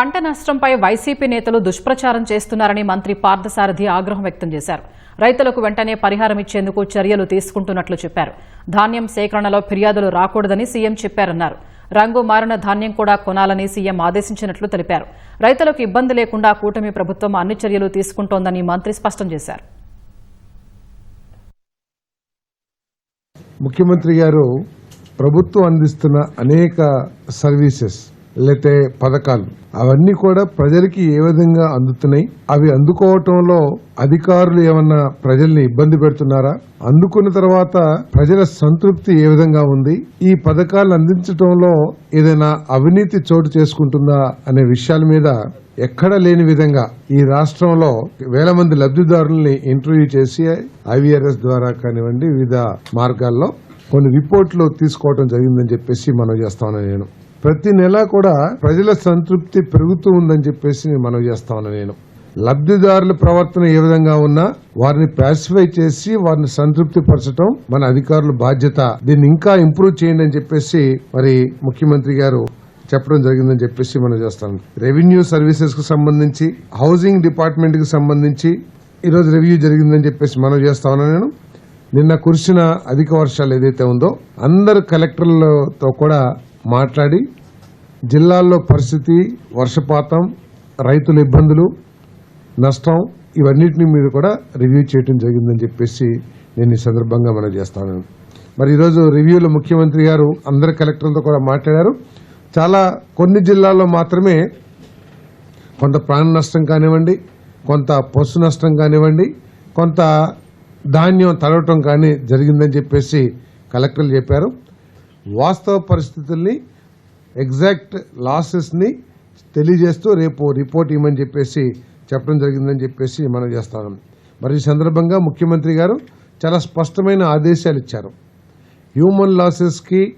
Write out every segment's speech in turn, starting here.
పంట నష్టంపై వైసీపీ నేతలు దుష్ప్రచారం చేస్తున్నారని మంత్రి పార్థసారథి ఆగ్రహం వ్యక్తం చేశారు. రైతులకు వెంటనే పరిహారం ఇచ్చేందుకు చర్యలు తీసుకుంటున్నట్లు చెప్పారు. ధాన్యం సేకరణలో ఫిర్యాదులు రాకూడదని సీఎం చెప్పారన్నారు. రంగు మారిన ధాన్యం కూడా కొనాలని సీఎం ఆదేశించినట్లు తెలిపారు. రైతులకు ఇబ్బంది లేకుండా కూటమి ప్రభుత్వం అన్ని చర్యలు తీసుకుంటోందని మంత్రి స్పష్టం చేశారు. ముఖ్యమంత్రి గారు ప్రభుత్వం అందిస్తున్న అనేక సర్వీసెస్ లేతే పథకాలు. అవన్నీ కూడా ప్రజలకి ఏ విధంగా అందుతున్నాయి? అవి అందుకోవటంలో అధికారులు ఏమన్నా ప్రజల్ని ఇబ్బంది పెడుతున్నారా? అందుకున్న తర్వాత ప్రజల సంతృప్తి ఏ విధంగా ఉంది? ఈ పథకాలు అందించడంలో ఏదైనా అవినీతి చోటు చేసుకుంటుందా అనే విషయాల మీద ఎక్కడ లేని విధంగా ఈ రాష్ట్రంలో వేల మంది లబ్ధిదారుల్ని ఇంటర్వ్యూ చేసి ఐవీఆర్ఎస్ ద్వారా కానివ్వండి వివిధ మార్గాల్లో కొన్ని రిపోర్ట్లు తీసుకోవడం జరిగిందని చెప్పేసి మనం చేస్తాను నేను. ప్రతి నెల కూడా ప్రజల సంతృప్తి పెరుగుతూ ఉందని చెప్పేసి మనం చేస్తాను నేను. లబ్ధిదారుల ప్రవర్తన ఏ విధంగా ఉన్నా వారిని పాసిఫై చేసి వారిని సంతృప్తి పరచడం మన అధికారుల బాధ్యత. దీన్ని ఇంకా ఇంప్రూవ్ చేయండి అని చెప్పేసి మరి ముఖ్యమంత్రి గారు చెప్పడం జరిగిందని చెప్పేసి మనం చేస్తాం రెవెన్యూ సర్వీసెస్కు సంబంధించి హౌసింగ్ డిపార్ట్మెంట్కి సంబంధించి ఈరోజు రివ్యూ జరిగిందని చెప్పేసి మనం చేస్తా ఉన్నాను నేను. నిన్న కురిసిన అధిక వర్షాలు ఏదైతే ఉందో అందరు కలెక్టర్లతో కూడా మాట్లాడి జిల్లాల్లో పరిస్థితి వర్షపాతం రైతుల ఇబ్బందులు నష్టం ఇవన్నిటిని మీద కూడా రివ్యూ చేయడం జరిగిందని చెప్పేసి నేను ఈ సందర్భంగా మనం చేస్తాను. మరి ఈరోజు రివ్యూలో ముఖ్యమంత్రి గారు అందరు కలెక్టర్లతో కూడా మాట్లాడారు. చాలా కొన్ని జిల్లాల్లో మాత్రమే కొంత ప్రాణ నష్టం కానివ్వండి కొంత పశు నష్టం కానివ్వండి కొంత ధాన్యం తడవటం కానీ జరిగిందని చెప్పేసి కలెక్టర్లు చెప్పారు. వాస్తవ పరిస్థితుల్ని ఎగ్జాక్ట్ లాసెస్ని తెలియజేస్తూ రేపు రిపోర్ట్ ఇవ్వమని చెప్పేసి చెప్పడం జరిగిందని చెప్పేసి మనం చేస్తాం. మరి ఈ సందర్భంగా ముఖ్యమంత్రి గారు చాలా స్పష్టమైన ఆదేశాలు ఇచ్చారు. హ్యూమన్ లాసెస్కి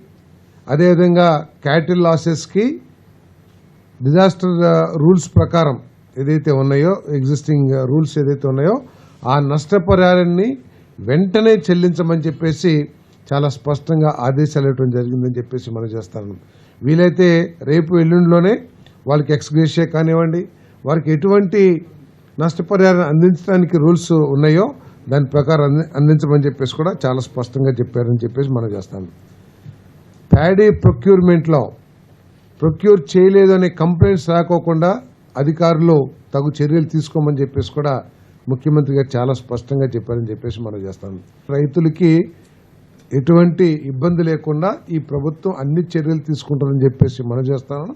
అదేవిధంగా క్యాటిల్ లాసెస్కి డిజాస్టర్ రూల్స్ ప్రకారం ఏదైతే ఉన్నాయో ఎగ్జిస్టింగ్ రూల్స్ ఏదైతే ఉన్నాయో ఆ నష్టపరిహారాన్ని వెంటనే చెల్లించమని చెప్పేసి చాలా స్పష్టంగా ఆదేశాలు ఇవ్వడం జరిగిందని చెప్పేసి మనం చేస్తాను. వీలైతే రేపు ఎల్లుండిలోనే వాళ్ళకి ఎక్స్గ్రేషియా కానివ్వండి వారికి ఎటువంటి నష్టపరిహారం అందించడానికి రూల్స్ ఉన్నాయో దాని ప్రకారం అంది- అందించమని చెప్పేసి కూడా చాలా స్పష్టంగా చెప్పారని చెప్పేసి మనం చేస్తాను. ప్యాడీ ప్రొక్యూర్మెంట్లో ప్రొక్యూర్ చేయలేదు అనే కంప్లైంట్స్ రాకోకుండా అధికారులు తగు చర్యలు తీసుకోమని చెప్పేసి కూడా ముఖ్యమంత్రి గారు చాలా స్పష్టంగా చెప్పారని చెప్పేసి మనం చేస్తాం. రైతులకి ఎటువంటి ఇబ్బంది లేకుండా ఈ ప్రభుత్వం అన్ని చర్యలు తీసుకుంటారని చెప్పేసి మనం చేస్తాను